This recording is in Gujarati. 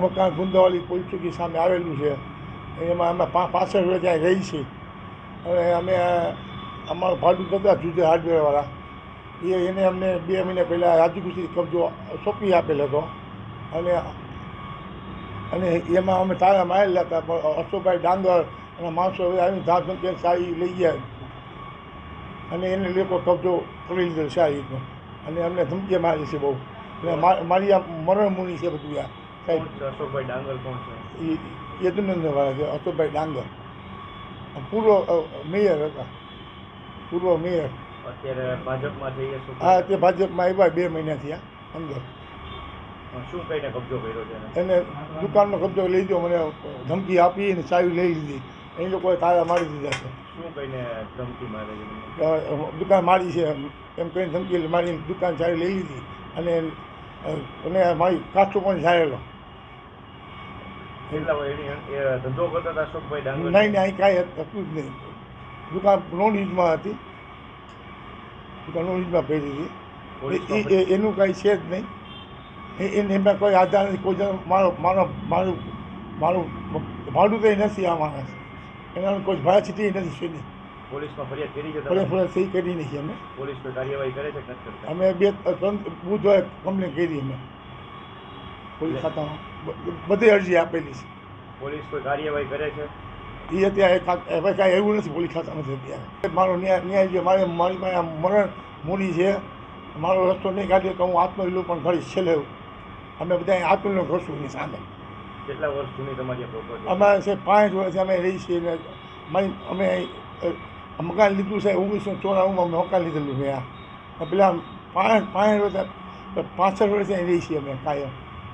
મકાન ગુંદાવાલી પોલીસ ચોકી સામે આવેલું છે. એમાં અમે પા, પાછળ વર્ષ ત્યાં રહી છીએ. અને અમે, અમારું ભાડું કરતા જુદા હાર્ડવેરવાળા. એ, એને અમને બે મહિના પહેલાં રાજુકુશી કબજો સોંપી આપેલ હતો. અને અને એમાં અમે તારા મારેલા હતા પણ અશોકભાઈ ડાંગર અને માણસો આવીને ધામધમકી સારી લઈ ગયા. અને એને લોકો કબજો કરી લીધો સારી રીતનો અને અમને ધમકી મારી છે બહુ. અને મારી આ મરણ મુનિ છે બધું આ. સાહેબ. અશોકભાઈ ડાંગર કોણ છે? એ યદુનંદવાળા છે અશોકભાઈ ડાંગર પૂર્વ મેયર હતા. પૂર્વ મેયર. અત્યારે ભાજપમાં હા તે ભાજપમાં આવ્યા બે મહિનાથી આ અંદર. શું કહીને કબજો કર્યો છે એને? દુકાનનો કબજો લઈ ગયો મને ધમકી આપી અને ચાવી લઈ લીધી. એ લોકોએ તાળા મારી દીધા છે. શું કહીને ધમકી મારે દુકાન મારી છે એમ કહીને ધમકી મારી દુકાન ચાવી લઈ લીધી અને અને અમારી કાચો પણ ડાંગર. નહીં નહીં કાંઈ હતું જ નહીં. દુકાન નોન યુઝમાં હતી. દુકાન નોન યુઝમાં પહેરી હતી એનું કાંઈ છે જ નહીં. એને એમાં કોઈ આધાર નથી. કોઈ મારો મારો મારું મારું ભાડું કંઈ નથી આ માણસ એના કોઈ ભાડા છીટી નથી છે નહીં પોલીસમાં ફરિયાદ કરી છે ફરે તમે? સહી કરી નથી અમે. પોલીસ કોઈ કાર્યવાહી કરે છે કે નથી કરતા? અમે બે બુધવારે કમ્પ્લેન કરી અમે. પોલીસ ખાતામાં. બધી અરજી આપેલી છે. પોલીસ કોઈ કાર્યવાહી કરે છે? એ અત્યારે કાંઈ એવું નથી પોલીસ ખાતા નથી અત્યારે મારો ન્યાય ન્યાય છે મારે મારી પાસે મરણ મૂડી છે મારો રસ્તો નહીં કાઢ્યો કે હું આત્મવિલોપન પણ ઘડીશ છેલ્લે. અમે બધા આત્મવિલોપન આત્મવિલો કરશું એની સામે. કેટલા વર્ષ જૂની તમારી અમારે છે પાંચ વર્ષ અમે રહી છીએ મારી અમે મકાન લીધું છે ઓગણીસો ચોરાણુંમાં અમે મકાન લીધેલું મેં આ પેલા પાંચ પાંચ વર્ષ પાસઠ વર્ષ અહીં રહી છીએ અમે કાયમ